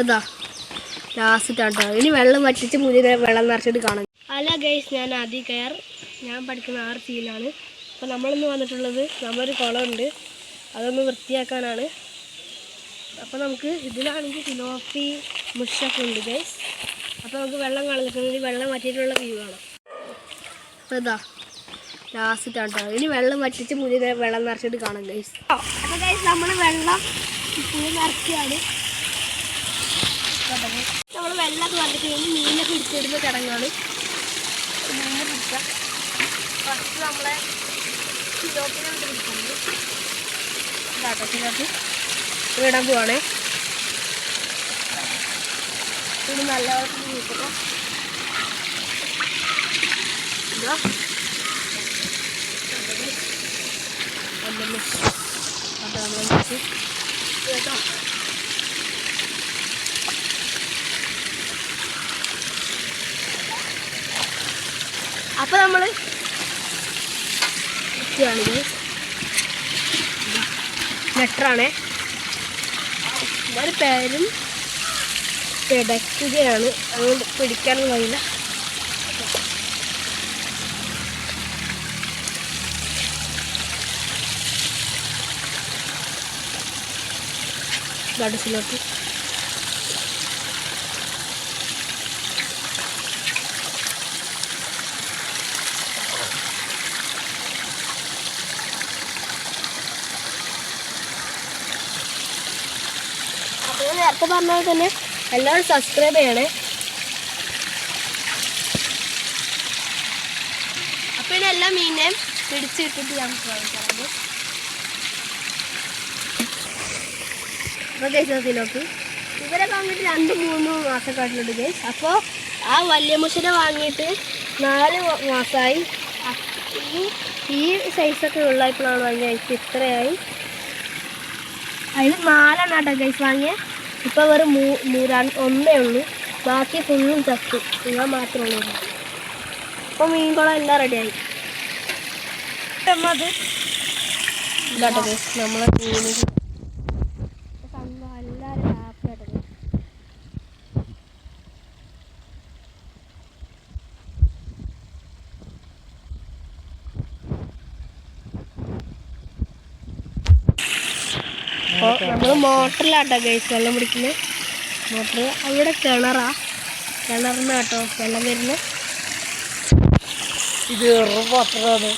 ഇതാ. ലാസ്റ്റ് ആട്ടോ ഇനി വെള്ളം വറ്റിച്ച് പുതിയ വെള്ളം നിറച്ചിട്ട് കാണാം. അല്ല ഗൈസ് ഞാൻ ആദ്യം കയർ. ഞാൻ പഠിക്കുന്ന ആർ സിയിലാണ് അപ്പോൾ നമ്മളിന്ന് വന്നിട്ടുള്ളത് നമ്മളൊരു കുളമുണ്ട്. അതൊന്ന് വൃത്തിയാക്കാനാണ്. അപ്പോൾ നമുക്ക് ഇതിലാണെങ്കിൽ ഫിലോഫി മുഷൊക്കെ ഉണ്ട് ഗൈസ് അപ്പോൾ നമുക്ക് വെള്ളം കളഞ്ഞിട്ടുണ്ടെങ്കിൽ വെള്ളം വറ്റിയിട്ടുള്ള വ്യൂ കാണാം. അപ്പോൾ ഇതാ. ലാസ്റ്റ് ആട്ടോ ഇനി വെള്ളം വറ്റിച്ച് പുതിയ വെള്ളം നിറച്ചിട്ട് കാണാം ഗൈസ് അപ്പോൾ ഗൈസ് നമ്മൾ വെള്ളം പുതിയ നിറച്ചിയാണ് നമ്മൾ വെള്ളമൊക്കെ വന്നിട്ട് കഴിഞ്ഞ് മീനൊക്കെ ഇടിച്ചിടുന്ന ചടങ്ങാണ് മീനെ പിടിക്കാം. ഫസ്റ്റ് നമ്മളെ കിലോപ്പിനെ വിട്ട് പിടിക്കുന്നത് ഇതാട്ടോ കിലോപ്പ്. ഇടാൻ പോവാണേ. ഇത് നല്ല വെള്ളത്തിൽ ഇതാ. ഒന്നൊന്ന് അപ്പോൾ നമ്മൾ കേട്ടോ അപ്പൊ നമ്മൾ ഇതാണ് ലെറ്ററാണേ ഒരു പേരും പിടയ്ക്കുകയാണ് അതുകൊണ്ട് പിടിക്കാനും കഴിയില്ല. നടുസിലോട്ട് നേരത്തെ പറഞ്ഞ പോലെ തന്നെ എല്ലാവരും സബ്സ്ക്രൈബ് ചെയ്യണേ. അപ്പോൾ എല്ലാ മീനിനെയും പിടിച്ചിട്ടിട്ട് ഞാൻ കാണിക്കാറുണ്ട് അപ്പോൾ കേസിലോട്ട് ഇവരെ വാങ്ങിയിട്ട് രണ്ട് മൂന്ന് മാസം മാസക്കാട്ടിലുണ്ട് കേസ് അപ്പോൾ ആ വലിയ മുഷിനെ വാങ്ങിയിട്ട് നാല് മാസമായി ഈ സൈസൊക്കെ ഉള്ളപ്പോഴാണ് വാങ്ങിയത്. ഇത്രയായി. അതിൽ നാലെണ്ണം കേട്ടോ ഗൈസ് വാങ്ങിയ. ഇപ്പൊ വെറും മൂ മൂ- ഒന്നേ ഉള്ളൂ. ബാക്കി ഫുള്ളും ചത്തു. ഞാൻ മാത്രമേ ഉള്ളൂ. അപ്പൊ മീൻകുളം എല്ലാം റെഡിയായി അത് ഇതാട്ടോ നമ്മളെ മീന് സംഭവം എല്ലാവരും ഹാപ്പി ആട്ടോ guys. അപ്പോൾ നമ്മൾ മോട്ടറിലാട്ടോ ഗൈസ് വെള്ളം പിടിക്കുന്നത് മോട്ടർ അവിടെ കിണറാ. കിണറിന് കേട്ടോ വെള്ളം വരുന്നത് ഇത് വെറും പത്രമാണ്